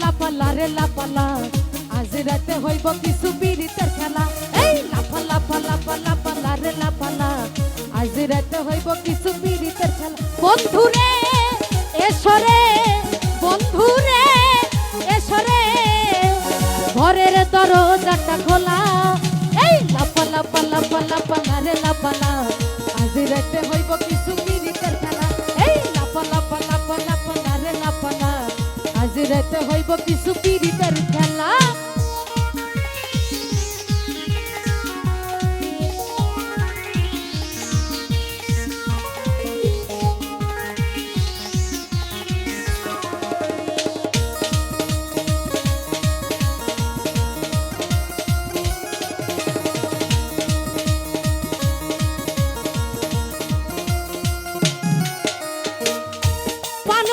লাফালা রে লা লাফালা আজ রাতে হইব কিছু বিড়িতের খেলা। এই লা লাফা লাফা লাফা লাফালা রে লা লাফালা আজ রাতে হইব কিছু বিড়িতের খেলা। বন্ধু রে এসরে বন্ধু রে এসরে ঘরের দরজাটা খোলা। এই লা লাফা লাফা লাফা লাফালা রে লা লাফালা আজ রাতে হইব হইব কিছু পিড়িতের খেলা।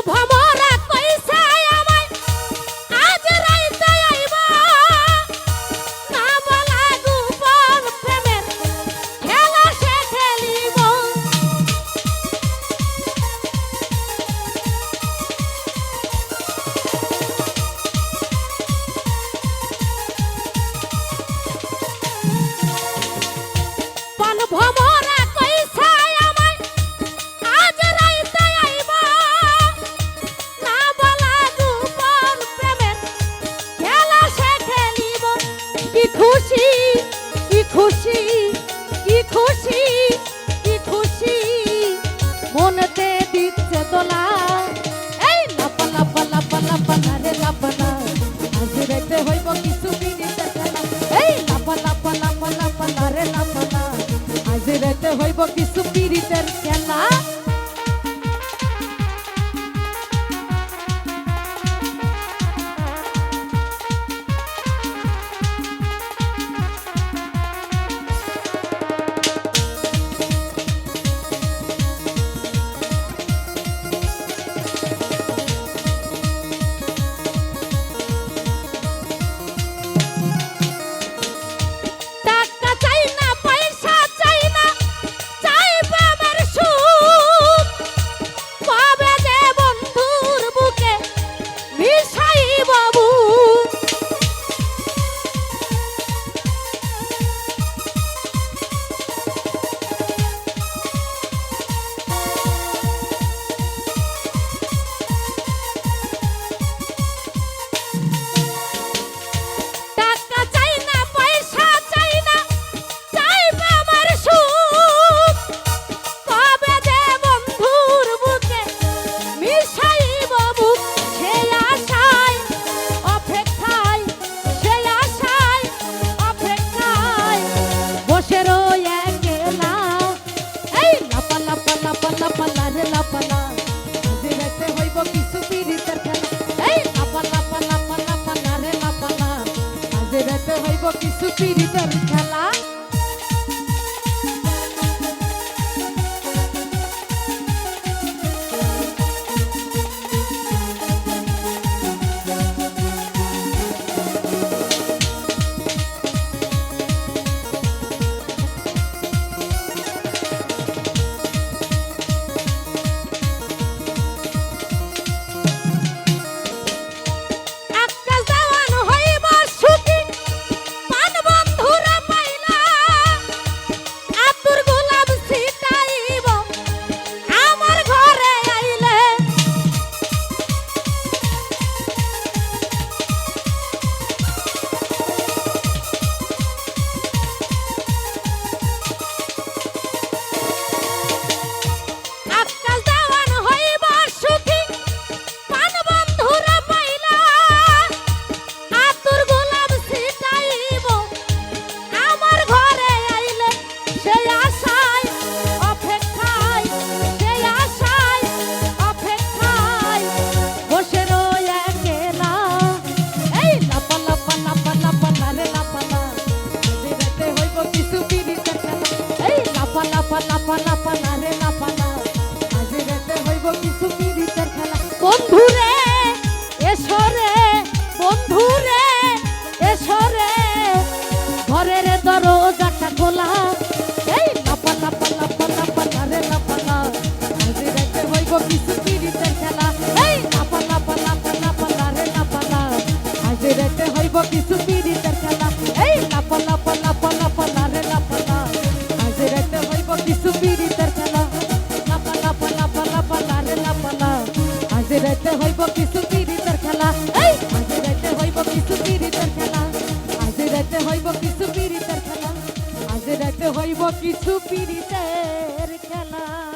ভ্রমণ খুশি কি খুশি মনতে দিচ্ছে তোলা খেলব কিছু পিড়িতের খেলা। কিছু পীড়িতের খেলা? পালা পালা। পিড়িতের খেলা। লাপা লাপা লাপা লাপা লারে আজ রাতে হইব কিছু পিড়িতের খেলা। এই! আজ রাতে হইব কিছু পিড়িতের খেলা। আজ রাতে হইব কিছু পিড়িতের খেলা। আজ রাতে হইব কিছু পিড়িতের খেলা।